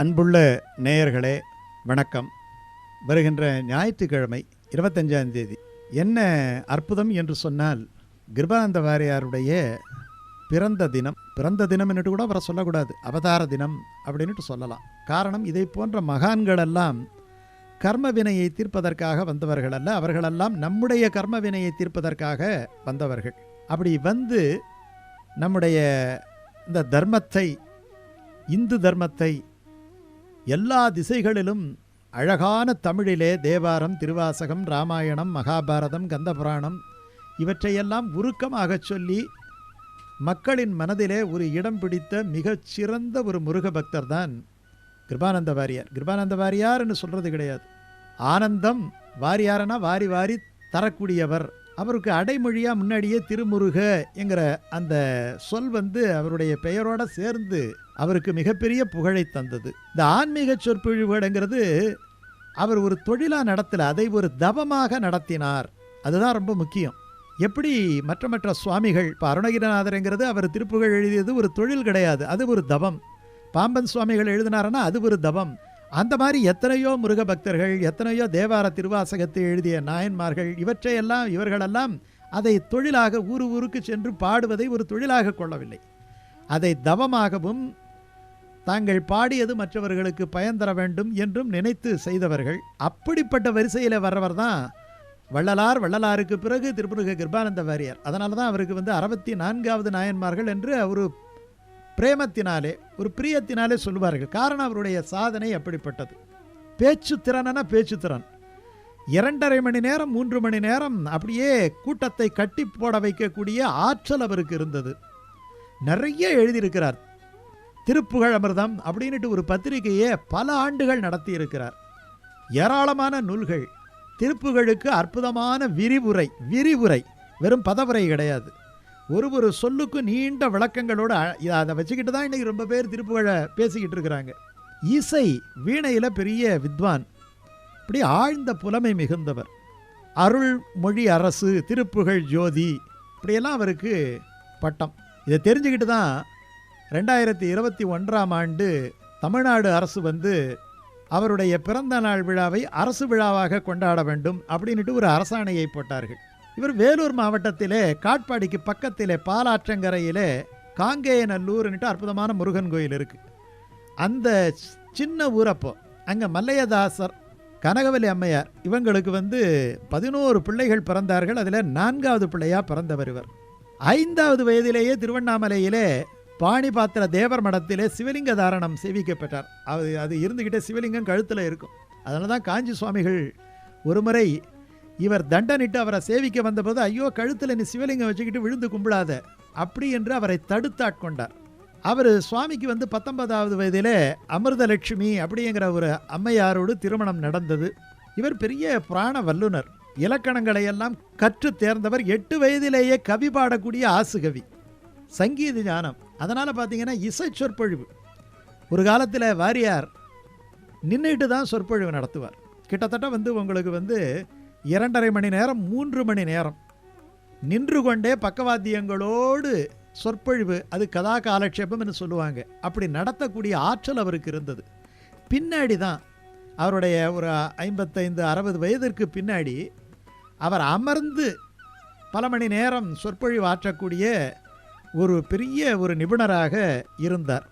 அன்புள்ள நேயர்களே வணக்கம். வருகின்ற ஞாயிற்றுக்கிழமை இருபத்தஞ்சாம் தேதி. என்ன அற்புதம் என்று சொன்னால் கிருபானந்த வாரியாருடைய பிறந்த தினம் பிறந்த தினம் என்று கூட அவரை சொல்லக்கூடாது அவதார தினம் அப்படின்னுட்டு சொல்லலாம். காரணம் இதை போன்ற மகான்களெல்லாம் கர்ம வினையை தீர்ப்பதற்காக வந்தவர்கள் அல்ல அவர்களெல்லாம் நம்முடைய கர்ம வினையை தீர்ப்பதற்காக வந்தவர்கள். அப்படி வந்து நம்முடைய இந்த தர்மத்தை இந்து தர்மத்தை எல்லா திசைகளிலும் அழகான தமிழிலே தேவாரம் திருவாசகம் ராமாயணம் மகாபாரதம் கந்தபுராணம் இவற்றையெல்லாம் உருக்கமாகச் சொல்லி மக்களின் மனதிலே ஒரு இடம் பிடித்த மிகச்சிறந்த ஒரு முருக பக்தர் தான் கிருபானந்த வாரியார். கிருபானந்த வாரியார்னு சொல்கிறது கிடையாது. ஆனந்தம் வாரியாரனா வாரி வாரி தரக்கூடியவர். அவருக்கு அடைமொழியாக முன்னாடியே திருமுருக என்கிற அந்த சொல் வந்து அவருடைய பெயரோடு சேர்ந்து அவருக்கு மிகப்பெரிய புகழை தந்தது. இந்த ஆன்மீக சொற்பொழிவுகள்ங்கிறது அவர் ஒரு தொழிலாக நடத்தலை அதை ஒரு தவமாக நடத்தினார். அதுதான் ரொம்ப முக்கியம். எப்படி மற்ற மற்ற சுவாமிகள் இப்போ அருணகிரிநாதருங்கிறது அவர் திருப்புகழ் எழுதியது ஒரு தொழில் கிடையாது அது ஒரு தவம். பாம்பன் சுவாமிகள் எழுதினாருன்னா அது ஒரு தவம். அந்த மாதிரி எத்தனையோ முருக பக்தர்கள் எத்தனையோ தேவார திருவாசகத்தை எழுதிய நாயன்மார்கள் இவற்றையெல்லாம் இவர்களெல்லாம் அதை தொழிலாக ஊரு ஊருக்கு சென்று பாடுவதை ஒரு தொழிலாக கொள்ளவில்லை. அதை தவமாகவும் தாங்கள் பாடியது மற்றவர்களுக்கு பயன் தர வேண்டும் என்றும் நினைத்து செய்தவர்கள். அப்படிப்பட்ட வரிசையில் வர்றவர் தான் வள்ளலார். வள்ளலாருக்கு பிறகு திருமுருக கிருபானந்த வாரியார். அதனால தான் அவருக்கு வந்து அறுபத்தி நான்காவது நாயன்மார்கள் என்று ஒரு பிரேமத்தினாலே ஒரு பிரியத்தினாலே சொல்லுவார்கள். காரணம் அவருடைய சாதனை அப்படிப்பட்டது. பேச்சு திறனா பேச்சு திறன். இரண்டரை மணி நேரம் மூன்று மணி நேரம் அப்படியே கூட்டத்தை கட்டி போட வைக்கக்கூடிய ஆற்றல் அவருக்கு இருந்தது. நிறைய எழுதியிருக்கிறார். திருப்புகழ் அமிர்தம் அப்படின்ட்டு ஒரு பத்திரிகையை பல ஆண்டுகள் நடத்தி இருக்கிறார் ஏராளமான நூல்கள் திருப்புகழுக்கு அற்புதமான விரிவுரை விரிவுரை வெறும் பதவுரை கிடையாது. ஒரு ஒரு சொல்லுக்கும் நீண்ட விளக்கங்களோடு அதை வச்சுக்கிட்டு தான் இன்றைக்கி ரொம்ப பேர் திருப்புகழை பேசிக்கிட்டு இருக்கிறாங்க. இசை வீணையில் பெரிய வித்வான் இப்படி ஆழ்ந்த புலமை மிகுந்தவர். அருள்மொழி அரசு திருப்புகழ் ஜோதி இப்படியெல்லாம் அவருக்கு பட்டம். இதை தெரிஞ்சுக்கிட்டு தான் ரெண்டாயிரத்தி இருபத்தி ஒன்றாம் ஆண்டு தமிழ்நாடு அரசு வந்து அவருடைய பிறந்த நாள் விழாவை அரசு விழாவாக கொண்டாட வேண்டும் அப்படின்ட்டு ஒரு அரசாணையை போட்டார்கள். இவர் வேலூர் மாவட்டத்திலே காட்பாடிக்கு பக்கத்திலே பாலாற்றங்கரையிலே காங்கேயநல்லூர்னுட்டு அற்புதமான முருகன் கோயில் இருக்குது அந்த சின்ன ஊரப்போ அங்கே மல்லையதாசர் கனகவலி அம்மையார் இவங்களுக்கு வந்து பதினோரு பிள்ளைகள் பிறந்தார்கள். அதில் நான்காவது பிள்ளையாக பிறந்தவர் இவர். ஐந்தாவது வயதிலேயே திருவண்ணாமலையிலே பாணிபாத்திர தேவர் மடத்திலே சிவலிங்க தாரணம் சேவிக்கப்பட்டார் அது அது இருந்துக்கிட்டே சிவலிங்கம் கழுத்தில் இருக்கும். அதனால தான் காஞ்சி சுவாமிகள் ஒருமுறை இவர் தண்டனிட்டு அவரை சேவிக்க வந்தபோது ஐயோ கழுத்தில் நீ சிவலிங்கம் வச்சுக்கிட்டு விழுந்து கும்பிடாத. அப்படி என்று அவரை தடுத்தாட்கொண்டார் அவர் சுவாமிக்கு வந்து பத்தொன்பதாவது வயதிலே அமிர்தலட்சுமி அப்படிங்கிற ஒரு அம்மையாரோடு திருமணம் நடந்தது. இவர் பெரிய புராண வல்லுனர் இலக்கணங்களை எல்லாம் கற்று தேர்ந்தவர். எட்டு வயதிலேயே கவி பாடக்கூடிய ஆசுகவி. சங்கீத ஞானம். அதனால் பார்த்தீங்கன்னா இசை சொற்பொழிவு. ஒரு காலத்தில் வாரியார் நின்றுட்டு தான் சொற்பொழிவு நடத்துவார். கிட்டத்தட்ட வந்து உங்களுக்கு வந்து இரண்டரை மணி நேரம் மூன்று மணி நேரம் நின்று கொண்டே பக்கவாத்தியங்களோடு சொற்பொழிவு அது கதா காலட்சேபம்னு சொல்லுவாங்க. அப்படி நடத்தக்கூடிய ஆற்றல் அவருக்கு இருந்தது. பின்னாடி தான் அவருடைய ஒரு ஐம்பத்தைந்து அறுபது வயதிற்கு பின்னாடி அவர் அமர்ந்து பல மணி நேரம் சொற்பொழிவு ஆற்றக்கூடிய ஒரு பெரிய ஒரு நிபுணராக இருந்தார்.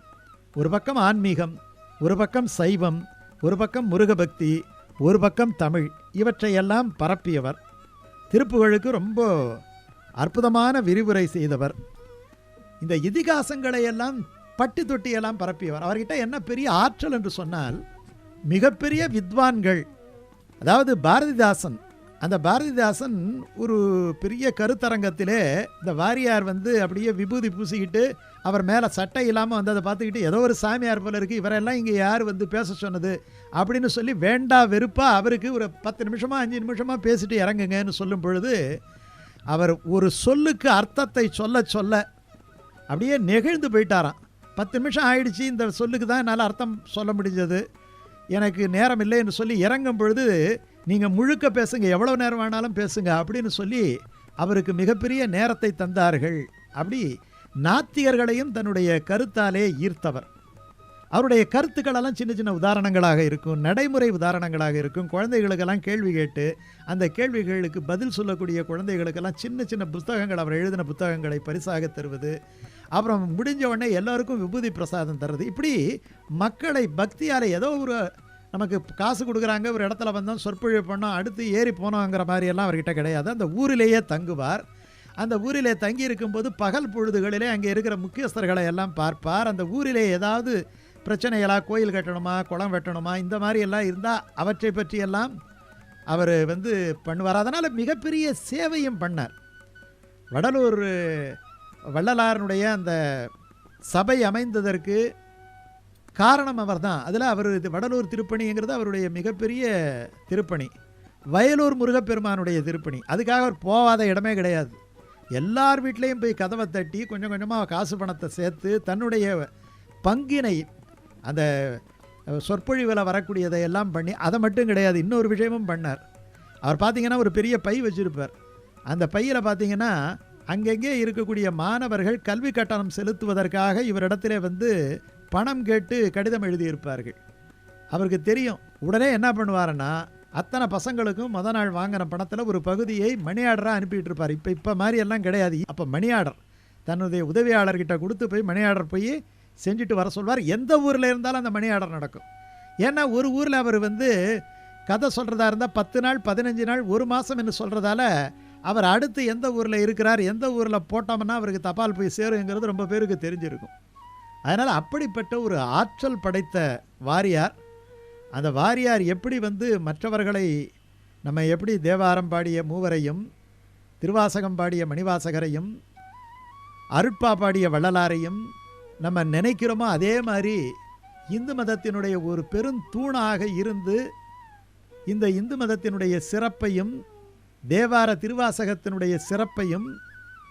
ஒரு பக்கம் ஆன்மீகம் ஒரு பக்கம் சைவம் ஒரு பக்கம் முருகபக்தி ஒரு பக்கம் தமிழ் இவற்றையெல்லாம் பரப்பியவர். திருப்புகழுக்கு ரொம்ப அற்புதமான விரிவுரை செய்தவர். இந்த இதிகாசங்களை எல்லாம் பட்டி தொட்டியெல்லாம் பரப்பியவர். அவர்கிட்ட என்ன பெரிய ஆற்றல் என்று சொன்னால் மிகப்பெரிய வித்வான்கள் அதாவது பாரதிதாசன் அந்த பாரதிதாசன் ஒரு பெரிய கருத்தரங்கத்திலே இந்த வாரியார் வந்து அப்படியே விபூதி பூசிக்கிட்டு அவர் மேலே சட்டை இல்லாமல் வந்து அதை பார்த்துக்கிட்டு ஏதோ ஒரு சாமியார் போல இருக்குது இவரெல்லாம் இங்கே யார் வந்து பேச சொன்னது அப்படின்னு சொல்லி வேண்டா வெறுப்பாக அவருக்கு ஒரு பத்து நிமிஷமாக அஞ்சு நிமிஷமாக பேசிட்டு இறங்குங்கன்னு சொல்லும் பொழுது அவர் ஒரு சொல்லுக்கு அர்த்தத்தை சொல்ல சொல்ல அப்படியே நெகிழ்ந்து போயிட்டாராம். பத்து நிமிஷம் ஆயிடுச்சு இந்த சொல்லுக்கு தான் என்னால் அர்த்தம் சொல்ல முடிஞ்சது. எனக்கு நேரம் இல்லைன்னு சொல்லி இறங்கும் பொழுது நீங்கள் முழுக்க பேசுங்க எவ்வளோ நேரம் வேணாலும் பேசுங்க அப்படின்னு சொல்லி அவருக்கு மிகப்பெரிய நேரத்தை தந்தார்கள். அப்படி நாத்திகர்களையும் தன்னுடைய கருத்தாலே ஈர்த்தவர். அவருடைய கருத்துக்களெல்லாம் சின்ன சின்ன உதாரணங்களாக இருக்கும் நடைமுறை உதாரணங்களாக இருக்கும். குழந்தைகளுக்கெல்லாம் கேள்வி கேட்டு அந்த கேள்விகளுக்கு பதில் சொல்லக்கூடிய குழந்தைகளுக்கெல்லாம் சின்ன சின்ன புத்தகங்கள் அவர் எழுதின புத்தகங்களை பரிசாக தருவது அப்புறம் முடிஞ்ச உடனே எல்லாருக்கும் விபூதி பிரசாதம் தருது இப்படி மக்களை பக்தியால் ஏதோ ஒரு நமக்கு காசு கொடுக்குறாங்க ஒரு இடத்துல வந்தோம் சொற்பொழிவு பண்ணோம் அடுத்து ஏறி போனோங்கிற மாதிரியெல்லாம் அவர்கிட்ட கிடையாது. அந்த ஊரிலேயே தங்குவார். அந்த ஊரிலே தங்கி இருக்கும்போது பகல் பொழுதுகளிலே அங்கே இருக்கிற முக்கியஸ்தர்களை எல்லாம் பார்ப்பார். அந்த ஊரிலே ஏதாவது பிரச்சனைகளாக கோயில் கட்டணுமா குளம் வெட்டணுமா இந்த மாதிரி எல்லாம் இருந்தால் அவற்றை பற்றியெல்லாம் அவர் வந்து பண்ணுவார். அதனால் மிகப்பெரிய சேவையும் பண்ணார். வடலூர் வள்ளலாரனுடைய அந்த சபை அமைந்ததற்கு காரணம் அவர்தான். அதில் அவர் இது வடலூர் திருப்பணிங்கிறது அவருடைய மிகப்பெரிய திருப்பணி. வயலூர் முருகப்பெருமானுடைய திருப்பணி. அதுக்காக அவர் போகாத இடமே கிடையாது. எல்லார் வீட்லேயும் போய் கதவை தட்டி கொஞ்சம் கொஞ்சமாக காசு பணத்தை சேர்த்து தன்னுடைய பங்கினை அந்த சொற்பொழிவில் வரக்கூடியதை எல்லாம் பண்ணி அதை மட்டும் கிடையாது இன்னொரு விஷயமும் பண்ணார். அவர் பார்த்திங்கன்னா ஒரு பெரிய பை வச்சுருப்பார். அந்த பையில் பார்த்தீங்கன்னா அங்கங்கே இருக்கக்கூடிய மாணவர்கள் கல்வி கட்டணம் செலுத்துவதற்காக இவரிடத்திலே வந்து பணம் கேட்டு கடிதம் எழுதியிருப்பார்கள். அவருக்கு தெரியும் உடனே என்ன பண்ணுவாருன்னா அத்தனை பசங்களுக்கும் மொதல் நாள் வாங்கின பணத்தில் ஒரு பகுதியை மணி ஆர்டராக அனுப்பிட்டு இருப்பார் இப்போ இப்போ மாதிரி எல்லாம் கிடையாது. அப்போ மணி ஆர்டர் தன்னுடைய உதவியாளர்கிட்ட கொடுத்து போய் மணி ஆர்டர் போய் செஞ்சுட்டு வர சொல்வார். எந்த ஊரில் இருந்தாலும் அந்த மணி ஆர்டர் நடக்கும். ஏன்னா ஒரு ஊரில் அவர் வந்து கதை சொல்கிறதா இருந்தால் பத்து நாள் பதினஞ்சு நாள் ஒரு மாதம் என்று சொல்கிறதால அவர் அடுத்து எந்த ஊரில் இருக்கிறார் எந்த ஊரில் போட்டோம்னா அவருக்கு தபால் போய் சேருங்கிறது ரொம்ப பேருக்கு தெரிஞ்சிருக்கும். அதனால் அப்படிப்பட்ட ஒரு ஆற்றல் படைத்த வாரியார். அந்த வாரியார் எப்படி வந்து மற்றவர்களை நம்ம எப்படி தேவாரம் பாடிய மூவரையும் திருவாசகம் பாடிய மணிவாசகரையும் அருட்பா பாடிய வள்ளலாரையும் நம்ம நினைக்கிறோமோ அதே மாதிரி இந்து மதத்தினுடைய ஒரு பெருந்தூணாக இருந்து இந்த இந்து மதத்தினுடைய சிறப்பையும் தேவார திருவாசகத்தினுடைய சிறப்பையும்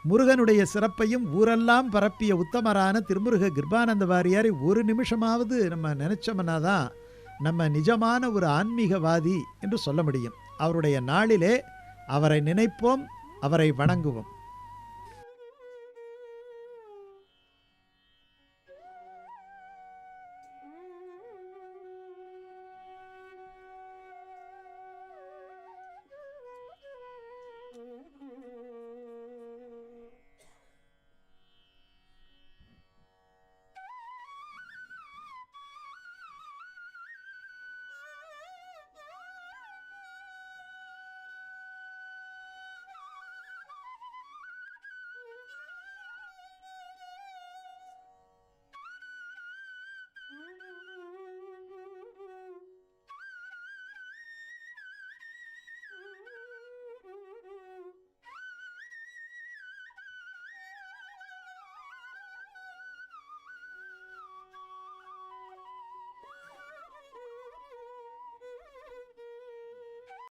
முருகனுடைய சிறப்பையும் ஊரெல்லாம் பரப்பிய உத்தமரான திருமுருக கிருபானந்த வாரியாரை ஒரு நிமிஷமாவது நம்ம நினைச்சோம்னா தான் நம்ம நிஜமான ஒரு ஆன்மீகவாதி என்று சொல்ல முடியும். அவருடைய நாளிலே அவரை நினைப்போம் அவரை வணங்குவோம்.